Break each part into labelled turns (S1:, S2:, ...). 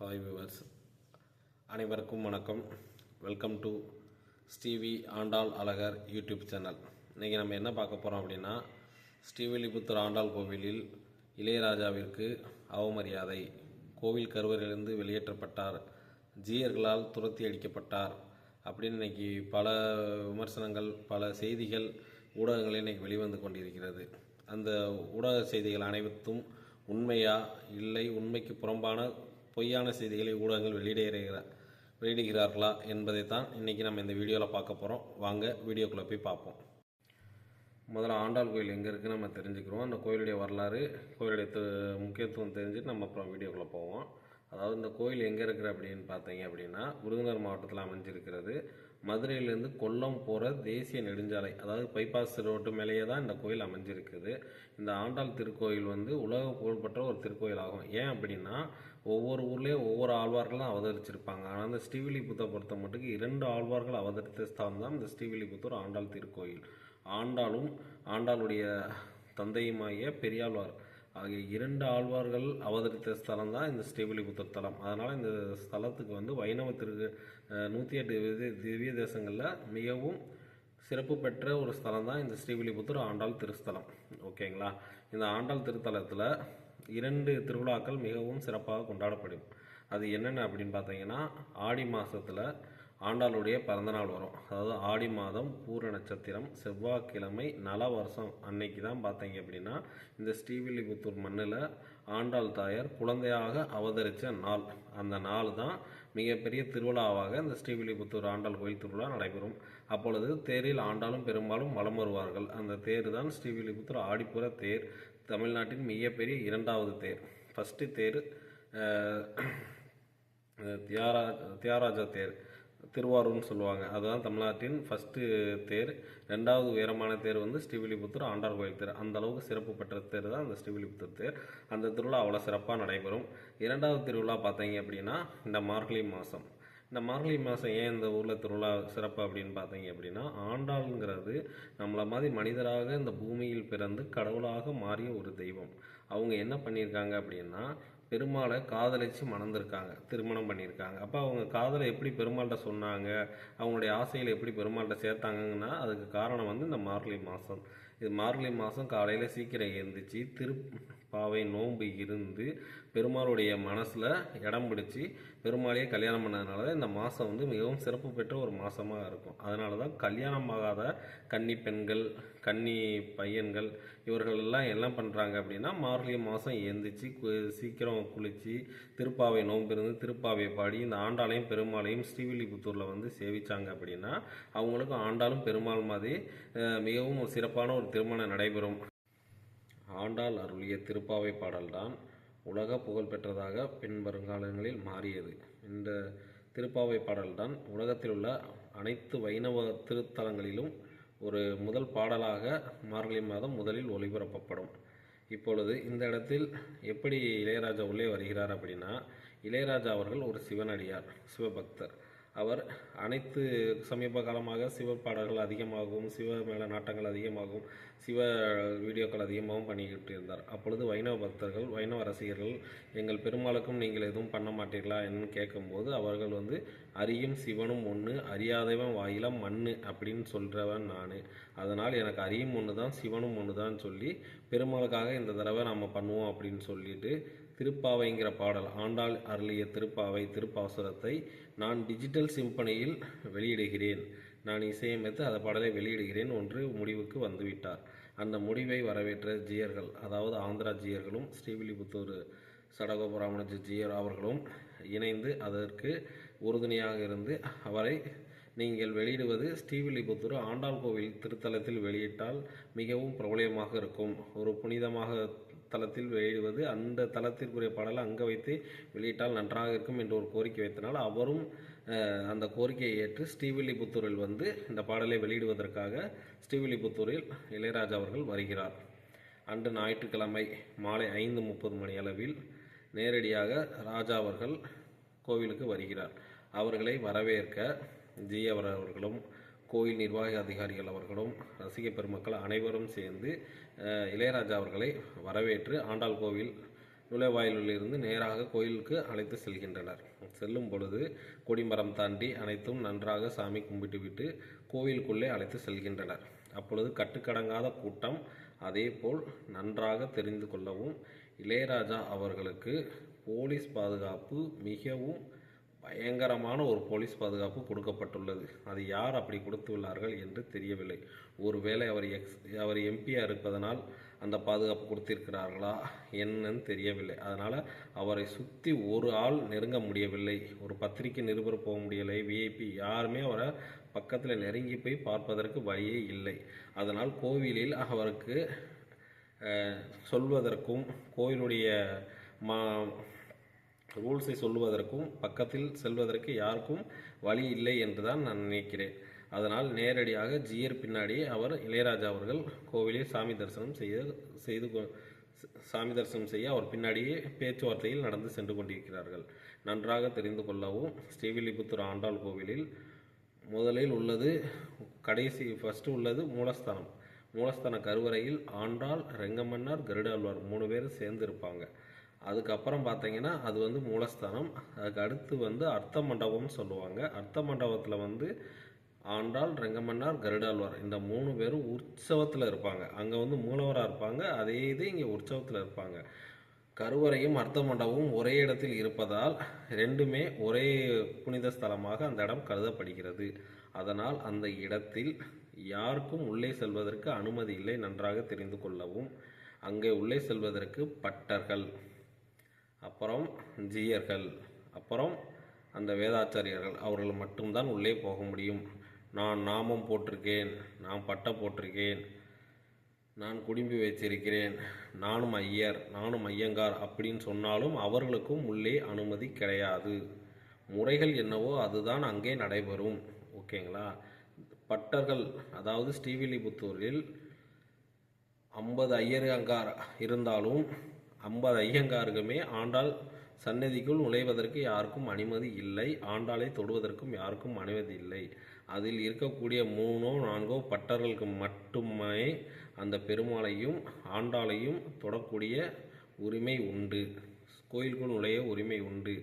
S1: Hi viewers அனைவருக்கும் வணக்கம். Welcome to Stevie Andal Azhagar YouTube channel. இன்றைக்கி நம்ம என்ன பார்க்க போகிறோம் அப்படின்னா ஸ்ரீவில்லிபுத்தூர் ஆண்டாள் கோவிலில் இளையராஜாவிற்கு அவமரியாதை. கோவில் கருவறையிலிருந்து வெளியேற்றப்பட்டார். ஜீயர்களால் துரத்தி அடிக்கப்பட்டார் அப்படின்னு இன்னைக்கு பல விமர்சனங்கள் பல செய்திகள் ஊடகங்களில் இன்றைக்கி வெளிவந்து கொண்டிருக்கிறது. அந்த ஊடக செய்திகள் அனைத்தும் உண்மையா இல்லை உண்மைக்கு புறம்பான பொய்யான செய்திகளை ஊடகங்கள் வெளியிடுகிற வெளியிடுகிறார்களா என்பதை தான் இன்றைக்கி நம்ம இந்த வீடியோவில் பார்க்க போகிறோம் வாங்க வீடியோக்குள்ளே போய் பார்ப்போம். முதல்ல ஆண்டாள் கோயில் எங்கே இருக்குன்னு நம்ம தெரிஞ்சுக்கிறோம். அந்த கோயிலுடைய வரலாறு கோயிலுடைய முக்கியத்துவம் தெரிஞ்சுட்டு நம்ம அப்புறம் வீடியோக்குள்ளே போவோம். அதாவது இந்த கோயில் எங்கே இருக்குது அப்படின்னு பார்த்தீங்க அப்படின்னா விருதுநகர் மாவட்டத்தில் அமைஞ்சிருக்கிறது. மதுரையிலேருந்து கொல்லம் போகிற தேசிய நெடுஞ்சாலை அதாவது பைபாஸ் ரோட்டு மேலேயே தான் இந்த கோயில் அமைஞ்சிருக்குது. இந்த ஆண்டாள் திருக்கோயில் வந்து உலக புகழ்பெற்ற ஒரு திருக்கோயில் ஆகும் ஏன் அப்படின்னா ஒவ்வொரு ஊர்லேயும் ஒவ்வொரு ஆழ்வார்களும் அவதரிச்சிருப்பாங்க. ஆனால் அந்த ஸ்ரீவில்லிபுத்தூரை பொறுத்த மட்டுக்கு இரண்டு ஆழ்வார்கள் அவதரித்த ஸ்தலம் தான் இந்த ஸ்ரீவில்லிபுத்தூர் ஆண்டாள் திருக்கோயில். ஆண்டாளும் ஆண்டாளுடைய தந்தையுமாகிய பெரியாழ்வார். ஆகிய இரண்டு ஆழ்வார்கள் அவதரித்த ஸ்தலம் தான் இந்த ஸ்ரீவில்லிபுத்தூர் தலம். அதனால் இந்த ஸ்தலத்துக்கு வந்து வைணவ திரு நூற்றி எட்டு திவ்ய திவ்ய தேசங்களில் மிகவும் சிறப்பு பெற்ற ஒரு ஸ்தலம் தான் இந்த ஸ்ரீவில்லிபுத்தூர் ஆண்டாள் திருஸ்தலம். ஓகேங்களா? இந்த ஆண்டாள் திருத்தலத்தில் இரண்டு திருவிழாக்கள் மிகவும் சிறப்பாக கொண்டாடப்படும். அது என்னென்ன அப்படின்னு பார்த்தீங்கன்னா ஆடி மாதத்தில் ஆண்டாளுடைய பிறந்தநாள் வரும். அதாவது ஆடி மாதம் பூர நட்சத்திரம் செவ்வாய்க்கிழமை நல வருஷம் அன்னைக்கு தான் பார்த்தீங்க அப்படின்னா இந்த ஸ்ரீவில்லிபுத்தூர் மண்ணில் ஆண்டாள் தாயார் குழந்தையாக அவதரித்த நாள். அந்த நாள் தான் மிகப்பெரிய திருவிழாவாக இந்த ஸ்ரீவில்லிபுத்தூர் ஆண்டாள் கோயில் திருவிழா நடைபெறும். அப்பொழுது தேரில் ஆண்டாளும் பெரும்பாலும் வலம் வருவார்கள். அந்த தேர் தான் ஸ்ரீவில்லிபுத்தூர் ஆடிப்புற தேர். தமிழ்நாட்டின் மிகப்பெரிய இரண்டாவது தேர். ஃபஸ்ட்டு தேர் தியாரா தியாகராஜா தேர் திருவாரூர்னு சொல்லுவாங்க. அதுதான் தமிழ்நாட்டின் ஃபஸ்ட்டு தேர். ரெண்டாவது உயரமான தேர் வந்து ஸ்ரீவில்லிபுத்தூர் ஆண்டார் கோயில் தேர். அந்த அளவுக்கு சிறப்பு பெற்ற தேர் தான் அந்த ஸ்ரீவில்லிபுத்தூர் தேர். அந்த திருவிழா அவ்வளோ சிறப்பாக நடைபெறும். இரண்டாவது திருவிழா பார்த்தீங்க அப்படின்னா இந்த மார்கழி மாதம் இந்த மார்கழி மாதம் ஏன் இந்த ஊரில் திருவிழா சிறப்பு அப்படின்னு பார்த்தீங்க அப்படின்னா ஆண்டாளுங்கிறது நம்மளை மாதிரி மனிதராக இந்த பூமியில் பிறந்து கடவுளாக மாறிய ஒரு தெய்வம். அவங்க என்ன பண்ணியிருக்காங்க அப்படின்னா பெருமாளை காதலிச்சு மணந்திருக்காங்க திருமணம் பண்ணியிருக்காங்க. அப்போ அவங்க காதலை எப்படி பெருமாள்கிட்ட சொன்னாங்க அவங்களுடைய ஆசைகளை எப்படி பெருமாள்கிட்ட சேர்த்தாங்கன்னா அதுக்கு காரணம் வந்து இந்த மார்கழி மாதம் இது மார்கழி மாதம் காலையில் சீக்கிரம் எழுந்திரிச்சு பாவை நோன்பு இருந்து பெருமாளுடைய மனசில் இடம் பிடிச்சி பெருமாளையே கல்யாணம் பண்ணதுனால தான் இந்த மாதம் வந்து மிகவும் சிறப்பு பெற்ற ஒரு மாதமாக இருக்கும். அதனால தான் கல்யாணம் ஆகாத கன்னி பெண்கள் கன்னி பையன்கள் இவர்கள் எல்லாம் என்ன பண்ணுறாங்க அப்படின்னா மார்கழி மாதம் எழுந்திரிச்சு கு- சீக்கிரம் குளித்து திருப்பாவை நோன்பு இருந்து திருப்பாவை பாடி இந்த ஆண்டாளையும் பெருமாளையும் ஸ்ரீவில்லிபுத்தூரில் வந்து சேவிச்சாங்க அப்படின்னா அவங்களுக்கும் ஆண்டாளும் பெருமாள் மாதிரி மிகவும் சிறப்பான ஒரு திருமணம் நடைபெறும். ஆண்டாள் அருளிய திருப்பாவை பாடல்தான் உலக புகழ்பெற்றதாக பின் வருங்காலங்களில் மாறியது. இந்த திருப்பாவை பாடல்தான் உலகத்தில் உள்ள அனைத்து வைணவ திருத்தலங்களிலும் ஒரு முதல் பாடலாக மார்கழி மாதம் முதலில் ஒளிபரப்பப்படும். இப்பொழுது இந்த இடத்தில் எப்படி இளையராஜா உள்ளே வருகிறார் அப்படின்னா இளையராஜா அவர்கள் ஒரு சிவனடியார் சிவபக்தர். அவர் அனைத்து சமீப காலமாக சிவ பாடல்கள் அதிகமாகவும் சிவ மேல நாட்டங்கள் அதிகமாகவும் சிவ வீடியோக்கள் அதிகமாகவும் பண்ணிக்கிட்டு இருந்தார். அப்பொழுது வைணவ பக்தர்கள் வைணவ ரசிகர்கள் எங்கள் பெருமாளுக்கும் நீங்கள் எதுவும் பண்ண மாட்டீர்களா? என்று கேட்கும்போது அவர்கள் வந்து அறியும் சிவனும் ஒன்று அறியாதவன் வாயிலம் மண்ணு அப்படின்னு சொல்கிறவன் நான். அதனால் எனக்கு அறியும் ஒன்று தான் சிவனும் ஒன்று தான் சொல்லி பெருமாளுக்காக இந்த தடவை நம்ம பண்ணுவோம் அப்படின்னு சொல்லிட்டு திருப்பாவைங்கிற பாடல் ஆண்டாள் அருளிய திருப்பாவை திருப்பாசுரத்தை நான் டிஜிட்டல் சிம்பனியில் வெளியிடுகிறேன். நான் இசையமைத்து அந்த பாடலை வெளியிடுகிறேன் ஒன்று முடிவுக்கு வந்துவிட்டார். அந்த முடிவை வரவேற்ற ஜியர்கள் அதாவது ஆந்திரா ஜியர்களும் ஸ்ரீவில்லிபுத்தூர் சடகோபராமனுஜ ஜியர் அவர்களும் இணைந்து அதற்கு உறுதுணையாக இருந்து அவரை நீங்கள் வெளியிடுவது ஸ்ரீவில்லிபுத்தூர் ஆண்டாள் கோவில் திருத்தலத்தில் வெளியிட்டால் மிகவும் பிரபலியமாக இருக்கும். ஒரு புனிதமாக தளத்தில் வெளியிடுவது அந்த தளத்திற்குரிய பாடலை அங்கே வைத்து வெளியிட்டால் நன்றாக இருக்கும் என்று ஒரு கோரிக்கை வைத்தனால் அவரும் அந்த கோரிக்கையை ஏற்று ஸ்ரீவில்லிபுத்தூரில் வந்து இந்த பாடலை வெளியிடுவதற்காக ஸ்ரீவில்லிபுத்தூரில் இளையராஜா அவர்கள் வருகிறார். அன்று ஞாயிற்றுக்கிழமை மாலை ஐந்து முப்பது மணி அளவில் நேரடியாக ராஜா அவர்கள் கோவிலுக்கு வருகிறார். அவர்களை வரவேற்க ஜி. அவர்களும் கோயில் நிர்வாக அதிகாரிகள் அவர்களும் ரசிக பெருமக்கள் அனைவரும் சேர்ந்து இளையராஜா அவர்களை வரவேற்று ஆண்டாள் கோவில் நுழைவாயிலிருந்து நேராக கோயிலுக்கு அழைத்து செல்கின்றனர். செல்லும் பொழுது கொடிமரம் தாண்டி அனைத்தும் நன்றாக சாமி கும்பிட்டுவிட்டு கோவிலுக்குள்ளே அழைத்து செல்கின்றனர். அப்பொழுது கட்டுக்கடங்காத கூட்டம் அதேபோல் நன்றாக தெரிந்து கொள்ளவும் இளையராஜா அவர்களுக்கு போலீஸ் பாதுகாப்பு மிகவும் பயங்கரமான ஒரு போலீஸ் பாதுகாப்பு கொடுக்கப்பட்டுள்ளது. அது யார் அப்படி கொடுத்துள்ளார்கள் என்று தெரியவில்லை. ஒருவேளை அவர் எக்ஸ் அவர் எம்பியாக இருப்பதனால் அந்த பாதுகாப்பு கொடுத்திருக்கிறார்களா என்னன்னு தெரியவில்லை. அதனால் அவரை சுற்றி ஒரு ஆள் நெருங்க முடியவில்லை. ஒரு பத்திரிகை நிருபர் போக முடியலை. விஐபி யாருமே அவரை பக்கத்தில் நெருங்கி போய் பார்ப்பதற்கு வழியே இல்லை. அதனால் கோவிலில் அவருக்கு சொல்வதற்கும் கோயிலுடைய மா ரூல்ஸை சொல்லுவதற்கும் பக்கத்தில் செல்வதற்கு யாருக்கும் வழி இல்லை என்றுதான் நான் நினைக்கிறேன். அதனால் நேரடியாக ஜியர் பின்னாடியே அவர் இளையராஜா அவர்கள் கோவிலில் சாமி தரிசனம் செய்ய செய்து கொ- சாமி தரிசனம் செய்ய அவர் பின்னாடியே பேச்சுவார்த்தையில் நடந்து சென்று கொண்டிருக்கிறார்கள். நன்றாக தெரிந்து கொள்ளவும் ஸ்ரீவில்லிபுத்தூர் ஆண்டாள் கோவிலில் முதலில் உள்ளது கடைசி ஃபர்ஸ்ட் உள்ளது மூலஸ்தானம். மூலஸ்தான கருவறையில் ஆண்டாள் ரெங்கமன்னார் கருடாழ்வார் மூணு பேர் சேர்ந்து இருப்பாங்க அதுக்கப்புறம் பார்த்தீங்கன்னா அது வந்து மூலஸ்தானம். அதுக்கு அடுத்து வந்து அர்த்த மண்டபம்னு சொல்லுவாங்க. அர்த்த மண்டபத்தில் வந்து ஆண்டாள் ரெங்கமன்னார் கருடாழ்வார். இந்த மூணு பேரும் உற்சவத்தில் இருப்பாங்க. அங்கே வந்து மூலவராக இருப்பாங்க. அதே இது இங்கே உற்சவத்தில் இருப்பாங்க. கருவறையும் அர்த்த மண்டபமும் ஒரே இடத்தில் இருப்பதால் ரெண்டுமே ஒரே புனித ஸ்தலமாக அந்த இடம் கருதப்படுகிறது. அதனால் அந்த இடத்தில் யாருக்கும் உள்ளே செல்வதற்கு அனுமதி இல்லை நன்றாக தெரிந்து கொள்ளவும். அங்கே உள்ளே செல்வதற்கு பட்டர்கள். அப்புறம் ஜீயர்கள் அப்புறம் அந்த வேதாச்சாரியர்கள் அவர்கள் மட்டும்தான் உள்ளே போக முடியும். நான் நாமம் போட்டிருக்கேன் நான் பட்டம் போட்டிருக்கேன் நான் குடும்பி வைத்திருக்கிறேன் நானும் ஐயர் நானும் ஐயங்கார் அப்படின்னு சொன்னாலும் அவர்களுக்கும் உள்ளே அனுமதி கிடையாது. முறைகள் என்னவோ அதுதான் அங்கே நடைபெறும். ஓகேங்களா? பட்டர்கள் அதாவது ஸ்ரீவில்லிபுத்தூரில் ஐம்பது ஐயர் அங்கார் இருந்தாலும் ஐம்பது ஐயங்காருக்குமே ஆண்டாள் சன்னதிக்குள் நுழைவதற்கு யாருக்கும் அனுமதி இல்லை. ஆண்டாளை தொடுவதற்கும் யாருக்கும் அனுமதி இல்லை. அதில் இருக்கக்கூடிய மூணோ நான்கோ பட்டர்களுக்கு மட்டுமே அந்த பெருமாளையும் ஆண்டாளையும் தொடக்கூடிய உரிமை உண்டு. கோயிலுக்குள் நுழைய உரிமை உண்டு.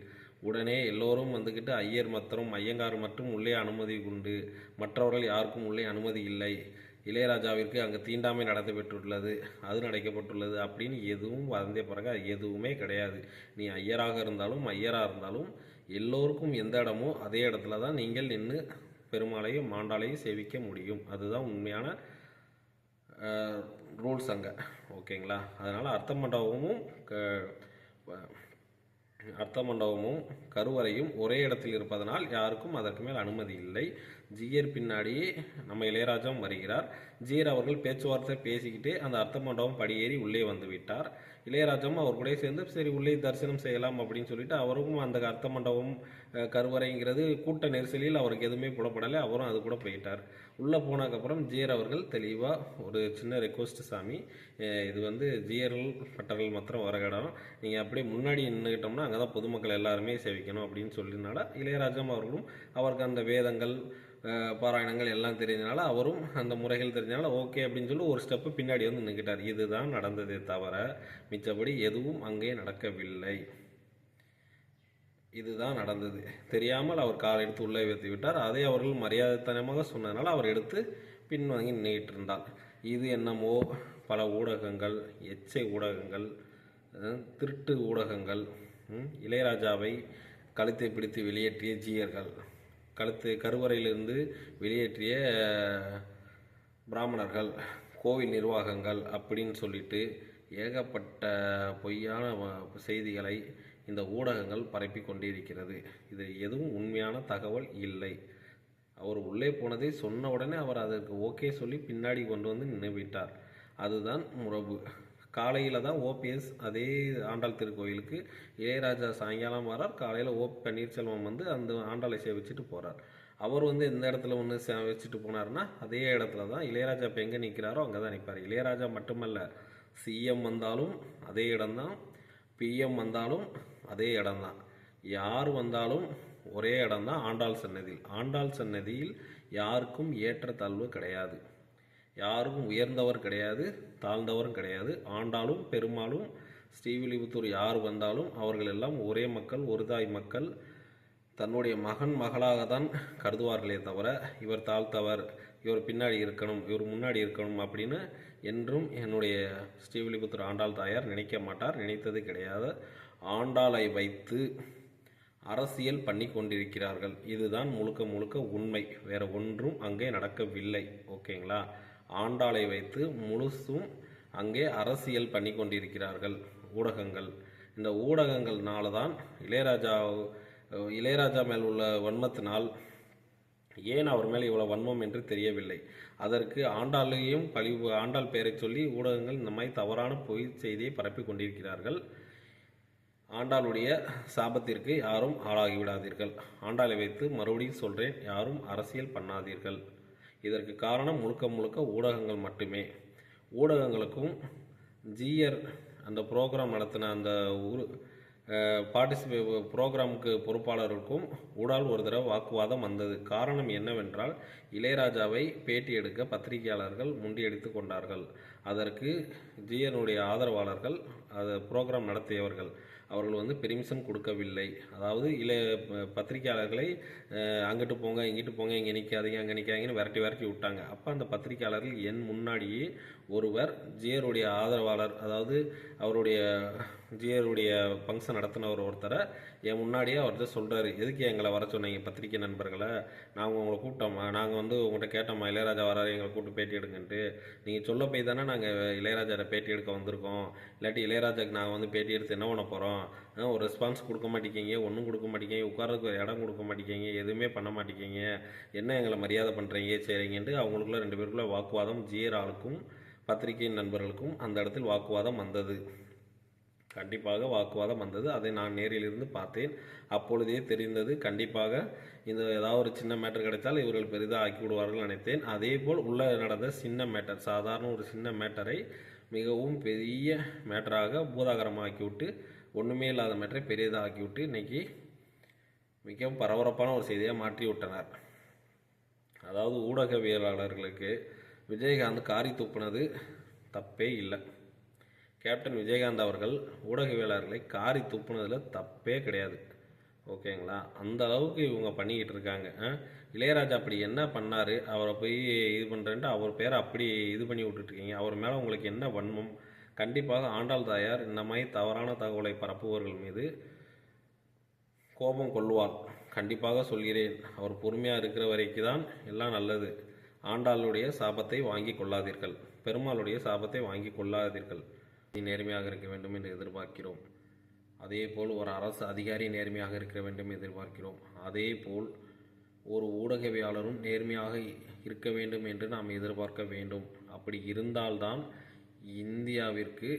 S1: உடனே எல்லோரும் வந்துக்கிட்டு ஐயர் மற்றும் ஐயங்கார் மட்டும் உள்ளே அனுமதி உண்டு. மற்றவர்கள் யாருக்கும் உள்ளே அனுமதி இல்லை. இளையராஜாவிற்கு அங்கே தீண்டாமை நடத்தப்பட்டுள்ளது அது நடைக்கப்பட்டுள்ளது அப்படின்னு எதுவும் வந்தே பிறகு அது எதுவுமே கிடையாது. நீ ஐயராக இருந்தாலும் ஐயராக இருந்தாலும் எல்லோருக்கும் எந்த இடமோ அதே இடத்துல தான் நீங்கள் நின்று பெருமாளையும் மாண்டாளையும் சேவிக்க முடியும். அதுதான் உண்மையான ரூல்ஸ் அங்கே. ஓகேங்களா? அதனால் அர்த்த மண்டபமும் க வ- அர்த்த மண்டபமும் கருவறையும் ஒரே இடத்தில் இருப்பதனால் யாருக்கும் அதற்கு மேல் அனுமதி இல்லை. ஜியர் பின்னாடி நம்ம இளையராஜாவும் வருகிறார். ஜியர் அவர்கள் பேச்சுவார்த்தை பேசிக்கிட்டு அந்த அர்த்த மண்டபம் படியேறி உள்ளே வந்து விட்டார். இளையராஜாவும் அவர் கூட சேர்ந்து சரி உள்ளே தரிசனம் செய்யலாம் அப்படின்னு சொல்லிட்டு அவரும் அந்த அர்த்த மண்டபம் கருவறைங்கிறது கூட்ட நெரிசலில் அவருக்கு எதுவுமே புலப்படலை. அவரும் அது கூட போயிட்டார். உள்ளே போனதுக்கப்புறம் ஜியர் அவர்கள் தெளிவாக ஒரு சின்ன ரெக்வஸ்ட் சாமி. இது வந்து ஜியர்கள் பட்டர்கள் மாத்திரம் வர இடம். நீங்கள் அப்படியே முன்னாடி நின்றுக்கிட்டோம்னா அங்கே தான் பொதுமக்கள் எல்லாருமே சேவிக்கணும் அப்படின்னு சொல்லினால இளையராஜம் அவர்களும் அவருக்கு அந்த வேதங்கள் பாராயணங்கள் எல்லாம் தெரிஞ்சனால அவரும் அந்த முறைகள் தெரிஞ்சனால ஓகே அப்படின்னு சொல்லி ஒரு ஸ்டெப்பு பின்னாடி வந்து நின்றுக்கிட்டார் இதுதான் நடந்ததே தவிர மிச்சபடி எதுவும் அங்கே நடக்கவில்லை. இதுதான் நடந்தது. தெரியாமல் அவர் கார் எடுத்து உள்ளே வைத்து விட்டார். அதை அவர்கள் மரியாதைத்தனமாக சொன்னதனால் அவர் எடுத்து பின்வாங்கி நின்றுட்டு இருந்தார் இது என்னமோ பல ஊடகங்கள் எச்சை ஊடகங்கள் திருட்டு ஊடகங்கள் இளையராஜாவை கழுத்தை பிடித்து வெளியேற்றிய ஜீயர்கள் கழுத்து கருவறையிலிருந்து வெளியேற்றிய பிராமணர்கள் கோவில் நிர்வாகங்கள் அப்படின்னு சொல்லிட்டு ஏகப்பட்ட பொய்யான செய்திகளை இந்த ஊடகங்கள் பரப்பி கொண்டிருக்கிறது. இது எதுவும் உண்மையான தகவல் இல்லை. அவர் உள்ளே போனதை சொன்ன உடனே அவர் அதற்கு ஓகே சொல்லி பின்னாடி கொண்டு வந்து நின்றுவிட்டார். அதுதான் முரபு. காலையில் தான் ஓபிஎஸ் அதே ஆண்டாள் திருக்கோயிலுக்கு இளையராஜா சாயங்காலம் வரார். காலையில் ஓ பன்னீர்செல்வம் வந்து அந்த ஆண்டாளை சேவிச்சுட்டு போகிறார் அவர் வந்து எந்த இடத்துல ஒன்று வச்சுட்டு போனார்னா அதே இடத்துல தான் இளையராஜா இப்போ எங்கே நிற்கிறாரோ அங்கே தான் நிற்பார் இளையராஜா மட்டுமல்ல சிஎம் வந்தாலும் அதே இடம்தான் பிஎம் வந்தாலும் அதே இடம்தான். யார் வந்தாலும் ஒரே இடம்தான் ஆண்டாள் சன்னதியில் ஆண்டாள் சன்னதியில் யாருக்கும் ஏற்றத்தாழ்வு கிடையாது. யாருக்கும் உயர்ந்தவர் கிடையாது தாழ்ந்தவரும் கிடையாது. ஆண்டாலும் பெருமாளும் ஸ்ரீவில்லிபுத்தூர் யார் வந்தாலும் அவர்கள் எல்லாம் ஒரே மக்கள் ஒரு தாய் மக்கள். தன்னுடைய மகன் மகளாக தான் கருதுவார்களே தவிர இவர் தாழ்த்தவர் இவர் பின்னாடி இருக்கணும் இவர் முன்னாடி இருக்கணும் அப்படின்னு என்றும் என்னுடைய ஸ்ரீவில்லிபுத்தூர் ஆண்டாள் தாயார் நினைக்க மாட்டார் நினைத்தது கிடையாது. ஆண்டாளை வைத்து அரசியல் பண்ணி கொண்டிருக்கிறார்கள். இதுதான் முழுக்க முழுக்க உண்மை. வேற ஒன்றும் அங்கே நடக்கவில்லை. ஓகேங்களா? ஆண்டாளை வைத்து முழுசும் அங்கே அரசியல் பண்ணி கொண்டிருக்கிறார்கள். ஊடகங்கள். இந்த ஊடகங்கள்னால தான் இளையராஜா இளையராஜா மேல் உள்ள வன்மத்தினால் ஏன் அவர் மேல் இவ்வளோ வன்மம் என்று தெரியவில்லை? அதற்கு ஆண்டாளையும் பழிவு ஆண்டாள் பெயரை சொல்லி ஊடகங்கள் இந்த மாதிரி தவறான பொய் செய்தியை பரப்பி கொண்டிருக்கிறார்கள். ஆண்டாளுடைய சாபத்திற்கு யாரும் ஆளாகி விடாதீர்கள் ஆண்டாளை வைத்து மறுபடியும் சொல்கிறேன் யாரும் அரசியல் பண்ணாதீர்கள். இதற்கு காரணம் முழுக்க முழுக்க ஊடகங்கள் மட்டுமே. ஊடகங்களுக்கும் ஜிஆர் அந்த ப்ரோக்ராம் நடத்தின அந்த ஊர் பார்ட்டிசிபே ப்ரோக்ராமுக்கு பொறுப்பாளருக்கும் ஊடால் ஒரு தடவை வாக்குவாதம் வந்தது. காரணம் என்னவென்றால் இளையராஜாவை பேட்டி எடுக்க பத்திரிகையாளர்கள் முண்டியடித்து கொண்டார்கள். அதற்கு ஜிஎனுடைய ஆதரவாளர்கள் அதை ப்ரோக்ராம் நடத்தியவர்கள். அவர்கள் வந்து பெர்மிஷன் கொடுக்கவில்லை. அதாவது இல்லை பத்திரிக்கையாளர்களை பத்திரிகையாளர்களை அங்கிட்டு போங்க இங்கிட்டு போங்க இங்கே நிற்காதீங்க அங்கே நிற்காதீங்கன்னு விரட்டி விரட்டி விட்டாங்க. அப்போ அந்த பத்திரிகையாளர்கள் என் முன்னாடியே ஒருவர் ஜியருடைய ஆதரவாளர் அதாவது அவருடைய ஜியருடைய ஃபங்க்ஷன் நடத்தினவர் ஒருத்தரை என் முன்னாடியே அவர்கிட்ட சொல்கிறாரு எதுக்கு எங்களை வர சொன்னீங்க பத்திரிகை நண்பர்களை? நாங்கள் உங்களை கூப்பிட்டோமா. நாங்கள் வந்து உங்கள்கிட்ட கேட்டோம்மா இளையராஜா வராரு எங்களை கூப்பிட்டு பேட்டி எடுங்கன்ட்டு. நீங்கள் சொல்ல போய் தானே நாங்கள் இளையராஜாவை பேட்டி எடுக்க வந்திருக்கோம். இல்லாட்டி இளையராஜாக்கு நாங்கள் வந்து பேட்டி எடுத்து என்ன பண்ண போகிறோம் ஒரு ரெஸ்பான்ஸ் கொடுக்க மாட்டேங்கிங்க ஒன்றும் கொடுக்க மாட்டேங்கிங்க உட்காரதுக்கு ஒரு இடம் கொடுக்க மாட்டேங்கிங்க எதுவுமே பண்ண மாட்டேங்கிங்க என்ன எங்களை மரியாதை பண்ணுறீங்க சரிங்கன்ட்டு அவங்களுக்குள்ள ரெண்டு பேருக்குள்ள வாக்குவாதம் ஜியர் ஆளுக்கும் பத்திரிகை நண்பர்களுக்கும் அந்த இடத்தில் வாக்குவாதம் வந்தது. கண்டிப்பாக வாக்குவாதம் வந்தது. அதை நான் நேரில் இருந்து பார்த்தேன். அப்பொழுதே தெரிந்தது கண்டிப்பாக இந்த ஏதாவது ஒரு சின்ன மேட்டர் கிடைத்தால் இவர்கள் பெரிதாக ஆக்கி விடுவார்கள் நினைத்தேன். அதே போல் உள்ளே நடந்த சின்ன மேட்டர் சாதாரண ஒரு சின்ன மேட்டரை மிகவும் பெரிய மேட்டராக பூதாகரமாக்கி விட்டு ஒன்றுமே இல்லாத மேட்டரை பெரியதாக ஆக்கி விட்டு மிகவும் பரபரப்பான ஒரு செய்தியாக மாற்றி விட்டனர் அதாவது ஊடகவியலாளர்களுக்கு விஜயகாந்த் காரி துப்புனது தப்பே இல்லை. கேப்டன் விஜயகாந்த் அவர்கள் ஊடகவியலாளர்களை காரி துப்புனதில் தப்பே கிடையாது. ஓகேங்களா? அந்த அளவுக்கு இவங்க பண்ணிக்கிட்டு இருக்காங்க. இளையராஜா அப்படி என்ன பண்ணார்? அவரை போய் இது பண்ணுறேன்ட்டு அவர் பேரை அப்படி இது பண்ணி விட்டுட்ருக்கீங்க. அவர் மேலே உங்களுக்கு என்ன வன்மம்? கண்டிப்பாக ஆண்டாள் தாயார் இந்த மாதிரி தவறான தகவலை பரப்புபவர்கள் மீது கோபம் கொள்வார். கண்டிப்பாக சொல்கிறேன். அவர் பொறுமையாக இருக்கிற வரைக்கு தான் எல்லாம் நல்லது. ஆண்டாளுடைய சாபத்தை வாங்கி கொள்ளாதீர்கள். பெருமாளுடைய சாபத்தை வாங்கி கொள்ளாதீர்கள். நீ நேர்மையாக இருக்க வேண்டும் என்று எதிர்பார்க்கிறோம். அதே போல் ஒரு அரசு அதிகாரி நேர்மையாக இருக்க வேண்டும் எதிர்பார்க்கிறோம். அதே போல் ஒரு ஊடகவியாளரும் நேர்மையாக இருக்க வேண்டும் என்று நாம் எதிர்பார்க்க வேண்டும். அப்படி இருந்தால்தான் இந்தியாவிற்கு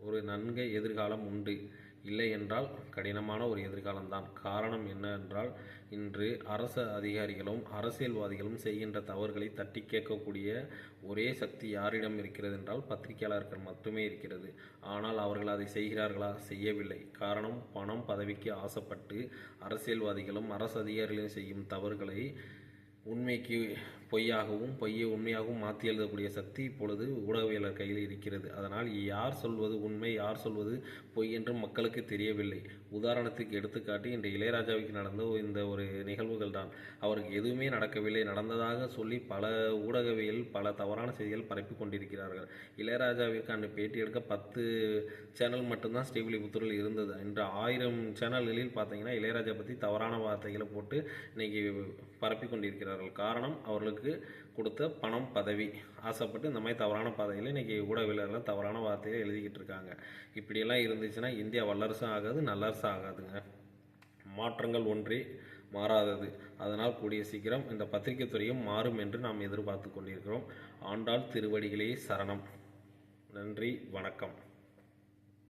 S1: ஒரு நன்கு எதிர்காலம் உண்டு. இல்லை என்றால் கடினமான ஒரு எதிர்காலம்தான். காரணம் என்ன என்றால் இன்று அரசு அதிகாரிகளும் அரசியல்வாதிகளும் செய்கின்ற தவறுகளை தட்டி கேட்கக்கூடிய ஒரே சக்தி யாரிடம் இருக்கிறது என்றால் பத்திரிகையாளர்கள் மட்டுமே இருக்கிறது. ஆனால் அவர்கள் அதை செய்கிறார்களா? செய்யவில்லை. காரணம் பணம் பதவிக்கு ஆசைப்பட்டு அரசியல்வாதிகளும் அரசு அதிகாரிகளும் செய்யும் தவறுகளை உண்மைக்கு பொய்யாகவும் பொய்யை உண்மையாகவும் மாற்றி எழுதக்கூடிய சக்தி இப்பொழுது ஊடகவியலர் கையில் இருக்கிறது. அதனால் யார் சொல்வது உண்மை யார் சொல்வது பொய் என்று மக்களுக்கு தெரியவில்லை. உதாரணத்துக்கு எடுத்துக்காட்டி இன்று இளையராஜாவுக்கு நடந்த இந்த ஒரு நிகழ்வுகள் தான் அவருக்கு எதுவுமே நடக்கவில்லை. நடந்ததாக சொல்லி பல ஊடகவியல் பல தவறான செய்திகள் பரப்பி கொண்டிருக்கிறார்கள். இளையராஜாவிற்கு அன்று பேட்டி எடுக்க பத்து சேனல் மட்டும்தான் ஸ்ரீவில்லிபுத்தூரில் இருந்தது. இன்று ஆயிரம் சேனல்களில் பார்த்தீங்கன்னா இளையராஜா பற்றி தவறான வார்த்தைகளை போட்டு இன்னைக்கு பரப்பி கொண்டிருக்கிறார்கள். காரணம் அவர்களுக்கு கொடுத்த பணம் பதவி. ஆசைப்பட்டு இந்த மாதிரி தவறான பாதையில் இன்னைக்கு ஊடகவியலாளர்கள் தவறான வார்த்தையை எழுதிக்கிட்டு இருக்காங்க. இப்படியெல்லாம் இருந்துச்சுன்னா இந்தியா வல்லரசும் ஆகாது நல்லரசும் ஆகாதுங்க மாற்றங்கள் ஒன்றே மாறாதது. அதனால் கூடிய சீக்கிரம் இந்த பத்திரிகை துறையும் மாறும் என்று நாம் எதிர்பார்த்து கொண்டிருக்கிறோம். ஆண்டாள் திருவடிகளே சரணம். நன்றி வணக்கம்.